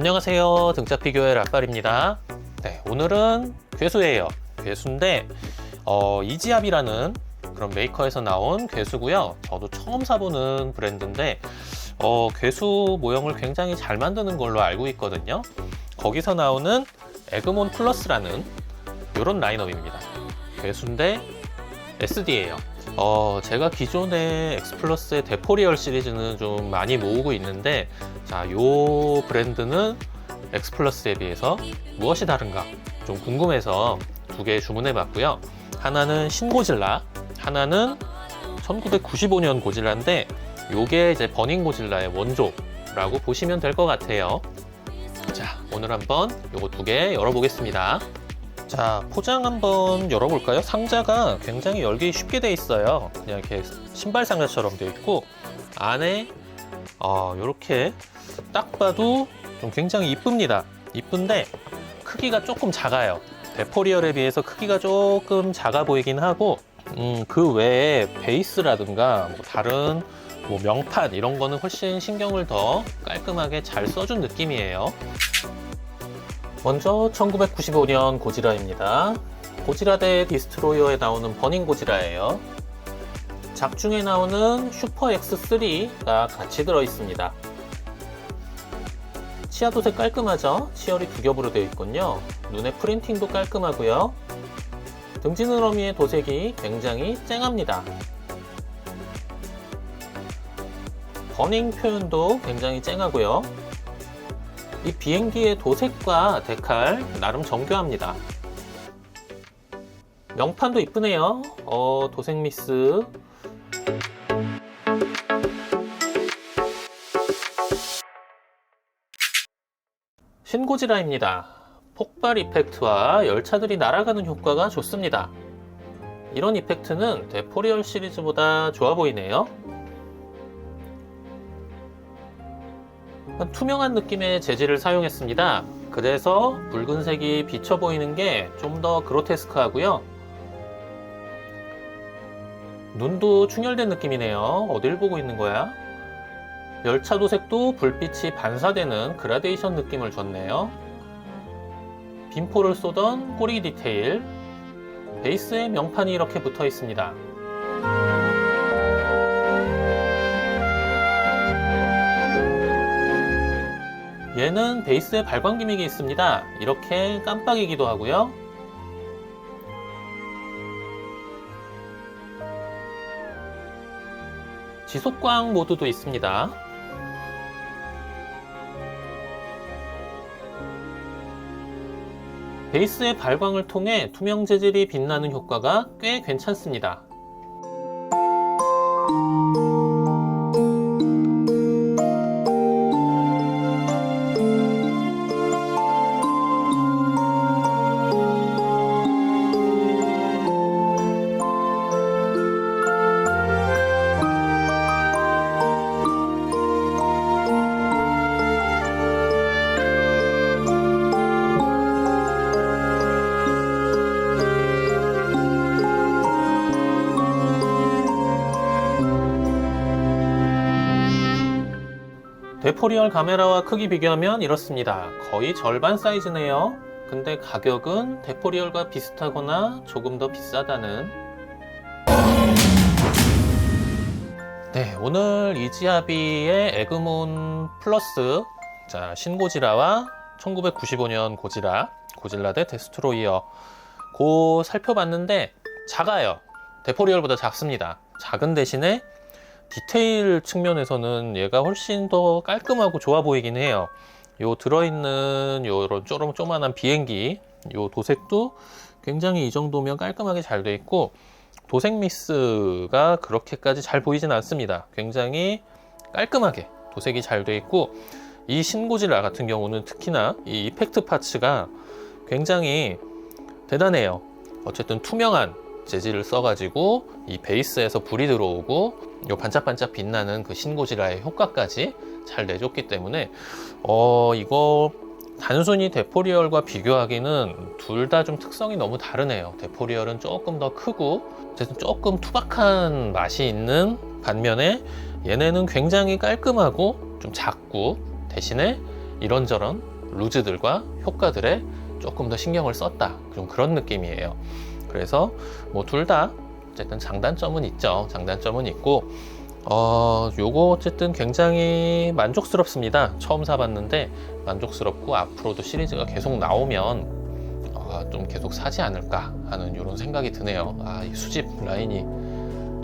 안녕하세요. 등짝 피규어의 락발입니다. 네, 오늘은 괴수예요. 괴수인데 어, 이지압이라는 그런 메이커에서 나온 괴수고요. 저도 처음 사보는 브랜드인데 어, 괴수 모형을 굉장히 잘 만드는 걸로 알고 있거든요. 거기서 나오는 에그몬 플러스라는 이런 라인업입니다. 괴수인데 SD예요. 어, 제가 기존의 엑스플러스의 데포리얼 시리즈는 좀 많이 모으고 있는데 자, 요 브랜드는 엑스플러스에 비해서 무엇이 다른가 좀 궁금해서 두 개 주문해 봤고요. 하나는 신고질라, 하나는 1995년 고질라인데 요게 이제 버닝 고질라의 원조라고 보시면 될 것 같아요. 자, 오늘 한번 요거 두 개 열어보겠습니다. 자, 포장 한번 열어볼까요? 상자가 굉장히 열기 쉽게 돼 있어요. 그냥 이렇게 신발 상자처럼 돼 있고 안에 어, 이렇게 딱 봐도 좀 굉장히 이쁩니다. 이쁜데 크기가 조금 작아요. 데포리얼에 비해서 크기가 조금 작아 보이긴 하고 음, 그 외에 베이스라든가 뭐 다른 뭐 명판 이런 거는 훨씬 신경을 더 깔끔하게 잘 써준 느낌이에요. 먼저 1995년 고지라입니다. 고지라 대 디스트로이어에 나오는 버닝 고지라예요. 작중에 나오는 슈퍼 X3가 같이 들어 있습니다. 치아 도색 깔끔하죠? 치열이 두 겹으로 되어 있군요. 눈의 프린팅도 깔끔하고요. 등지느러미의 도색이 굉장히 쨍합니다. 버닝 표현도 굉장히 쨍하고요. 이 비행기의 도색과 데칼 나름 정교합니다. 명판도 이쁘네요. 어, 도색 미스. 신고지라입니다. 폭발 이펙트와 열차들이 날아가는 효과가 좋습니다. 이런 이펙트는 데포리얼 시리즈보다 좋아 보이네요. 투명한 느낌의 재질을 사용했습니다. 그래서 붉은색이 비쳐 보이는 게 좀 더 그로테스크하고요. 눈도 충혈된 느낌이네요. 어딜 보고 있는 거야? 열차 도색도 불빛이 반사되는 그라데이션 느낌을 줬네요. 빈포를 쏘던 꼬리 디테일, 베이스에 명판이 이렇게 붙어 있습니다. 얘는 베이스에 발광 기믹이 있습니다. 이렇게 깜빡이기도 하고요. 지속광 모드도 있습니다. 베이스의 발광을 통해 투명 재질이 빛나는 효과가 꽤 괜찮습니다. 데포리얼 카메라와 크기 비교하면 이렇습니다. 거의 절반 사이즈네요. 근데 가격은 데포리얼과 비슷하거나 조금 더 비싸다는. 네, 오늘 이지아비의 에그몬 플러스 자, 신고지라와 1995년 고지라, 고질라 대 데스트로이어 고 살펴봤는데 작아요. 데포리얼보다 작습니다. 작은 대신에 디테일 측면에서는 얘가 훨씬 더 깔끔하고 좋아 보이긴 해요. 요 들어있는 요런 쪼름 쪼만한 비행기 요 도색도 굉장히 이 정도면 깔끔하게 잘 돼 있고 도색 미스가 그렇게까지 잘 보이진 않습니다. 굉장히 깔끔하게 도색이 잘 돼 있고 이 신고질라 같은 경우는 특히나 이 이펙트 파츠가 굉장히 대단해요. 어쨌든 투명한 재질을 써가지고 이 베이스에서 불이 들어오고 요 반짝반짝 빛나는 그 신고지라의 효과까지 잘 내줬기 때문에 어 이거 단순히 데포리얼과 비교하기는 둘 다 좀 특성이 너무 다르네요. 데포리얼은 조금 더 크고 어쨌든 조금 투박한 맛이 있는 반면에 얘네는 굉장히 깔끔하고 좀 작고 대신에 이런저런 루즈들과 효과들에 조금 더 신경을 썼다. 좀 그런 느낌이에요. 그래서 뭐 둘 다 어쨌든 장단점은 있죠. 장단점은 있고 어, 요거 어쨌든 굉장히 만족스럽습니다. 처음 사봤는데 만족스럽고 앞으로도 시리즈가 계속 나오면 어, 좀 계속 사지 않을까 하는 이런 생각이 드네요. 아, 이 수집 라인이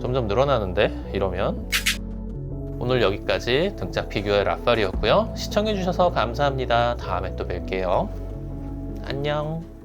점점 늘어나는데 이러면 오늘 여기까지 등짝 비교의 라팔이었고요. 시청해주셔서 감사합니다. 다음에 또 뵐게요. 안녕.